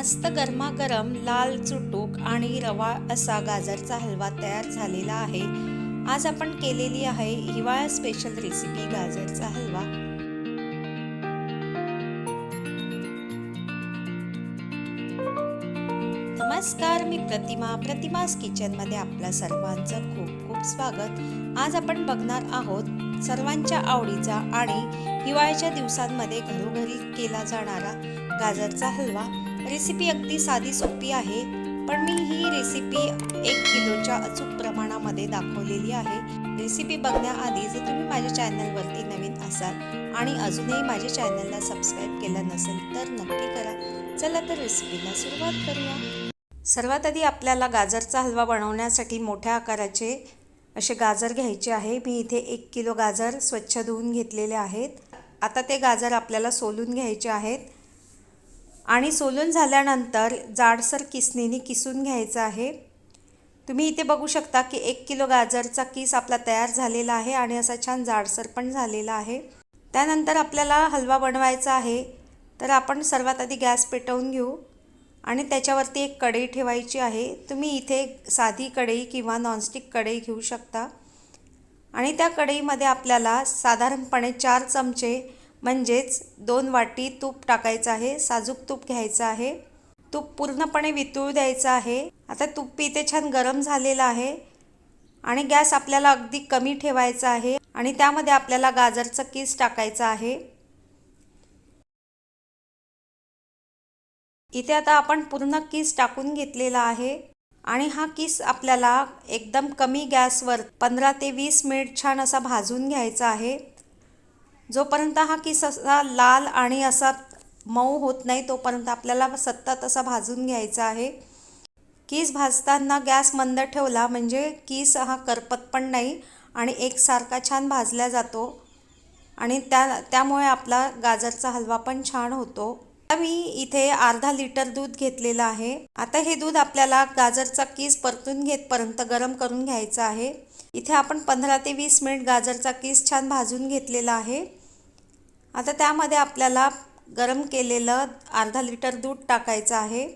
मस्त गरमागरम लाल चुटूक आणि रवा असा गाजरचा हलवा तयार झालेला आहे. आज आपण केलेली आहे हिवाळा स्पेशल रेसिपी गाजरचा हलवा. नमस्कार मी प्रतिमा. प्रतिमास किचनमध्ये आपल्या सर्वांचं खूप खूप स्वागत. आज आपण बघणार आहोत सर्वांच्या आवडीचा आणि हिवाळ्याच्या दिवसांमध्ये घरोघरी केला जाणारा गाजरचा हलवा. रेसिपी अगदी साधी सोपी आहे पण मी ही रेसिपी एक किलोच्या अचूक प्रमाणामध्ये दाखवलेली आहे. रेसिपी बघण्याआधी जर तुम्ही माझ्या चॅनलवरती नवीन असाल आणि अजूनही माझ्या चॅनलला सबस्क्राईब केलं नसेल तर नक्की करा. चला तर रेसिपीला सुरुवात करूया. सर्वात आधी आपल्याला गाजरचा हलवा बनवण्यासाठी मोठ्या आकाराचे असे गाजर घ्यायचे आहे. मी इथे एक किलो गाजर स्वच्छ धुवून घेतलेले आहेत. आता ते गाजर आपल्याला सोलून घ्यायचे आहेत. आणि सोलून झाल्यानंतर जाडसर किसणीने किसून घ्यायचं आहे. तुम्ही इथे बघू शकता की एक किलो गाजरचा किस आपला तयार झालेला आहे आणि असा छान जाडसर पण झालेला आहे. त्यानंतर आपल्याला हलवा बनवायचा आहे. तर आपण सर्वात आधी गॅस पेटवून घेऊ आणि त्याच्यावरती एक कढई ठेवायची आहे. तुम्ही इथे साधी कढई किंवा नॉनस्टिक कढई घेऊ शकता. आणि त्या कढईमध्ये आपल्याला साधारणपणे चार चमचे म्हणजेच दोन वाटी तूप टाकायचं आहे साजूक तूप घ्यायचं आहे. तूप पूर्णपणे वितळू द्यायचं आहे. आता तूप इथे छान गरम झालेलं आहे आणि गॅस आपल्याला अगदी कमी ठेवायचा आहे आणि त्यामध्ये आपल्याला गाजरचं किस टाकायचं आहे. इथे आता आपण पूर्ण किस टाकून घेतलेला आहे आणि हा किस आपल्याला एकदम कमी गॅसवर पंधरा ते वीस मिनिट छान असा भाजून घ्यायचा आहे. जोपर्यंत हा किस असा लाल आणि असा मऊ होत नाही तोपर्यंत आपल्याला सतत असा भाजून घ्यायचा आहे. कीस भाजताना गॅस मंद ठेवला म्हणजे किस हा करपत पण नाही आणि एकसारखा छान भाजला जातो आणि त्या त्यामुळे आपला गाजरचा हलवा पण छान होतो. मी इथे अर्धा लिटर दूध घेतलेलं आहे. आता हे दूध आपल्याला गाजरचा किस परतून घेतपर्यंत गरम करून घ्यायचं आहे. इथे आपण पंधरा ते वीस मिनिट गाजरचा किस छान भाजून घेतलेला आहे. आता त्यामध्ये आपल्याला गरम केलेलं अर्धा लिटर दूध टाकायचं आहे.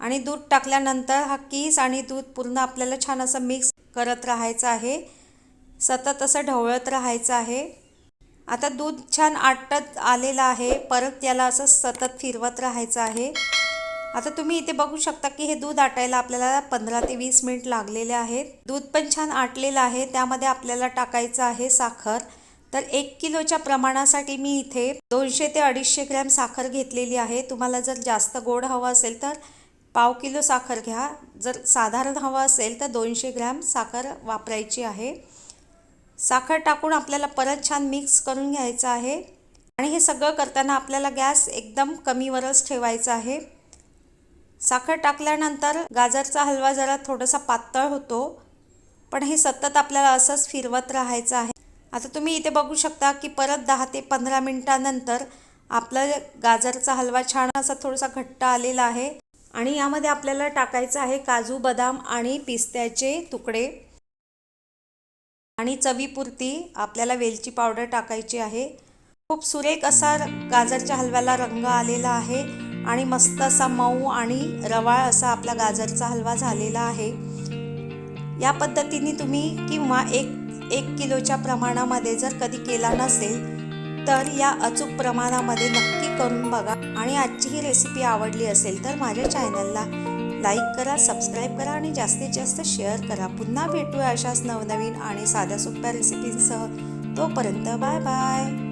आणि दूध टाकल्यानंतर हा किस आणि दूध पूर्ण आपल्याला छान असं मिक्स करत राहायचं आहे. सतत असं ढवळत राहायचं आहे. आता दूध छान आटत आलेलं आहे. परत याला असं सतत फिरवत राहायचं आहे. आता तुम्ही इथे बघू शकता की हे दूध आटायला आपल्याला पंधरा ते वीस मिनिट लागलेले आहेत. दूध पण छान आटलेलं आहे. त्यामध्ये आपल्याला टाकायचं आहे साखर. तर एक किलोच्या प्रमाणासाठी मी इथे दोनशे ते अडीचशे ग्रॅम साखर घेतलेली आहे. तुम्हाला जर जास्त गोड हवं असेल तर पाव किलो साखर घ्या. जर साधारण हवं असेल तर दोनशे ग्रॅम साखर वापरायची आहे. साखर टाकून आपल्याला परत छान मिक्स करून घ्यायचं आहे. आणि हे सगळं करताना आपल्याला गॅस एकदम कमीवरच ठेवायचा आहे. साखर टाकल्यानंतर गाजरचा हलवा जरा थोडासा पातळ होतो. पण हे सतत आपल्याला असंच फिरवत राहायचं आहे. आता तुम्ही इथे बघू शकता की परत दहा ते पंधरा मिनटानंतर आपलं गाजरचा हलवा छान असा थोडासा घट्ट आलेला आहे. आणि यामध्ये आपल्याला टाकायचं आहे काजू बदाम आणि पिस्त्याचे तुकडे. आणि चवीपुरती आपल्याला वेलची पावडर टाकायची आहे. खूप सुरेख असा गाजरच्या हलव्याला रंग आलेला आहे. आणि मस्त असा मऊ आणि रवाळ असा आपला गाजरचा हलवा झालेला आहे. या पद्धतीने तुम्ही किंवा एक एक किलोच्या प्रमाणामध्ये जर कधी केला नसेल तर या अचूक प्रमाणामध्ये नक्की करून बघा. आणि आजची ही रेसिपी आवडली असेल तर माझ्या चॅनलला लाईक करा सबस्क्राईब करा आणि जास्तीत जास्त शेअर करा. पुन्हा भेटूया अशाच नवनवीन आणि साध्या सोप्या रेसिपींसह तोपर्यंत बाय बाय